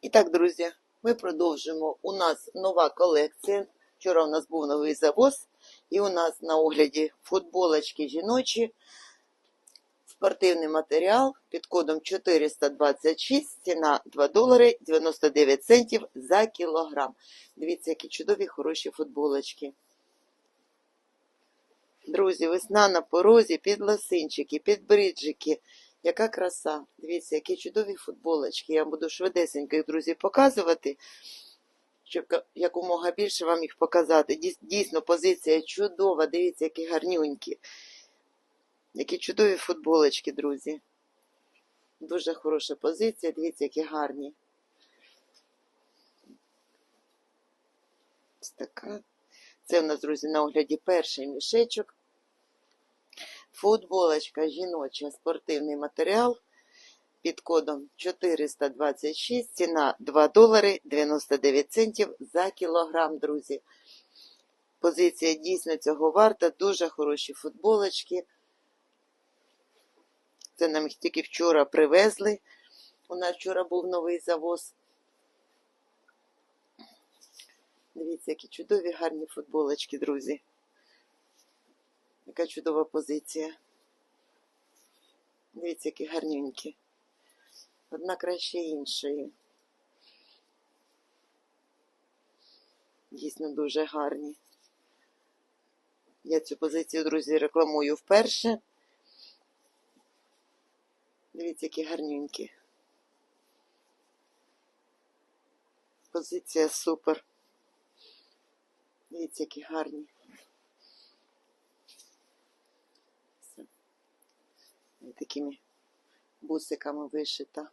І так, друзі, ми продовжимо. У нас нова колекція. Вчора у нас був новий завоз, і у нас на огляді футболочки жіночі, спортивний матеріал під кодом 426, ціна 2 долари 99 центів за кілограм. Дивіться, які чудові хороші футболочки. Друзі, весна на порозі, під лосинчики, під бриджики. Яка краса. Дивіться, які чудові футболочки. Я буду швидесенько їх, друзі, показувати, щоб якомога більше вам їх показати. Дійсно, позиція чудова. Дивіться, які гарнюнькі. Які чудові футболочки, друзі. Дуже хороша позиція. Дивіться, які гарні. Ось така. Це у нас, друзі, на огляді перший мішечок. Футболочка жіноча, спортивний матеріал під кодом 426, ціна 2 долари 99 центів за кілограм, друзі. Позиція дійсно цього варта, дуже хороші футболочки. Це нам їх тільки вчора привезли. У нас вчора був новий завоз. Дивіться, які чудові гарні футболочки, друзі. Яка чудова позиція. Дивіться, які гарненькі. Одна краще іншої. Дійсно дуже гарні. Я цю позицію, друзі, рекламую вперше. Дивіться, які гарненькі. Позиція супер. Дивіться, які гарні. Все. І Такими бусиками вишита.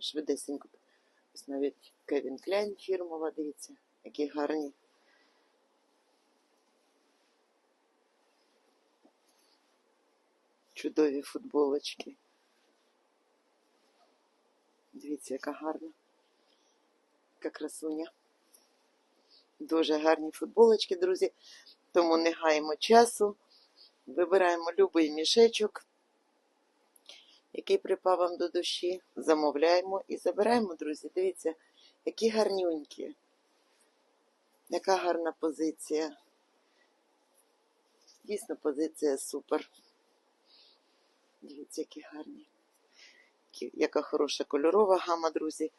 Швидесенько. Ось навіть Кевін Кляйн фірмова, дивіться, які гарні. Чудові футболочки. Дивіться, яка гарна. Яка красуня. Дуже гарні футболочки, друзі. Тому не гаємо часу. Вибираємо будь-який мішечок, який припав вам до душі. Замовляємо і забираємо, друзі. Дивіться, які гарнюнькі. Яка гарна позиція. Дійсно, позиція супер. Дивіться, які гарні. Яка хороша кольорова гама, друзі.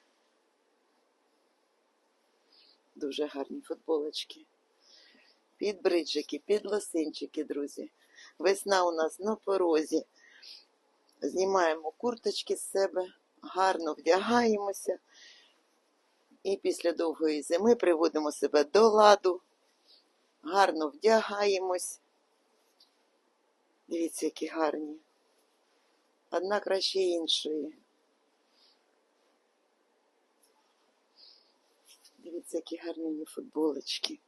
Дуже гарні футболочки. Під бриджики, під лосинчики, друзі. Весна у нас на порозі. Знімаємо курточки з себе, гарно вдягаємося. І після довгої зими приводимо себе до ладу. Гарно вдягаємось. Дивіться, які гарні. Одна краще іншої. Дивіться, які гарні футболочки.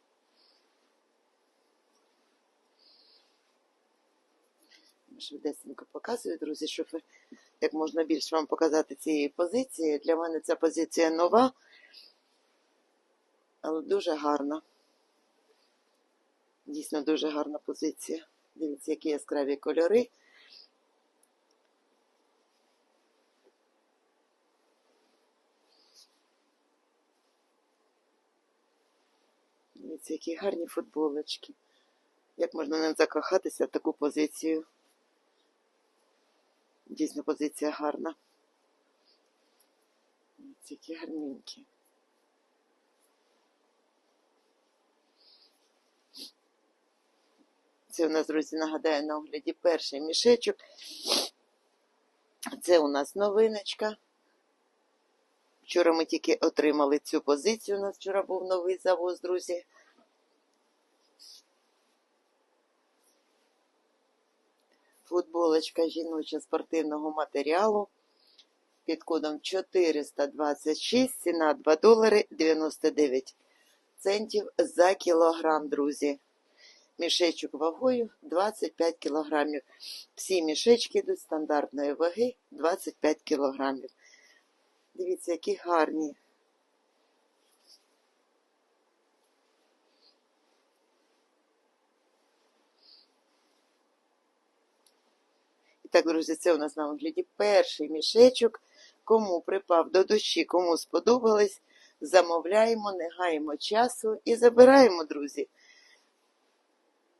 Швидесенько показую, друзі, щоб як можна більше вам показати цієї позиції. Для мене ця позиція нова, але дуже гарна. Дійсно дуже гарна позиція. Дивіться, які яскраві кольори. Дивіться, які гарні футболочки. Як можна не закохатися в таку позицію? Дійсно, позиція гарна. Дивіться, які гарненькі. Це у нас, друзі, нагадаю, на огляді перший мішечок. Це у нас новиночка. Вчора ми тільки отримали цю позицію. У нас вчора був новий завоз, друзі. Футболочка жіноча спортивного матеріалу під кодом 426, ціна 2 долари 99 центів за кілограм, друзі. Мішечок вагою 25 кілограмів. Всі мішечки йдуть стандартної ваги 25 кілограмів. Дивіться, які гарні. Так, друзі, це у нас на огляді перший мішечок. Кому припав до душі, кому сподобались, замовляємо, не гаємо часу і забираємо, друзі.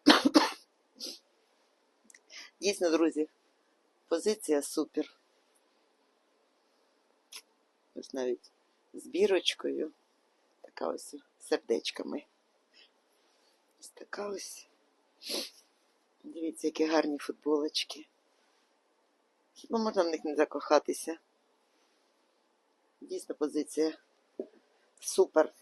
Дійсно, друзі, позиція супер. Ось навіть з бірочкою. Така ось сердечками. Ось така ось. Дивіться, які гарні футболочки. Хіба можна в них не закохатися? Дійсно позиція супер.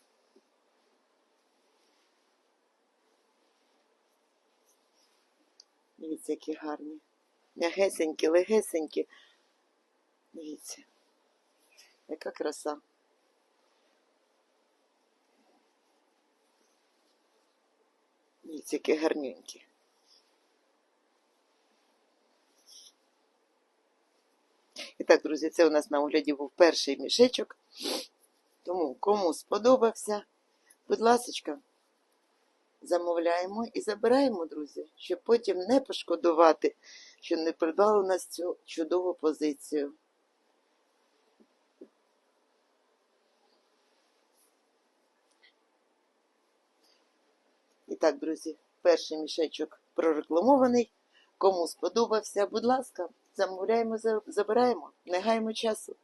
Дивіться, які гарні. М'ягесенькі, легесенькі. Дивіться. Яка краса. Дивіться, які гарненькі. І так, друзі, це у нас на огляді був перший мішечок. Тому кому сподобався, будь ласочка, замовляємо і забираємо, друзі, щоб потім не пошкодувати, що не придбали у нас цю чудову позицію. І так, друзі, перший мішечок прорекламований. Кому сподобався, будь ласка, замовляємо, за- забираємо, не гаємо часу.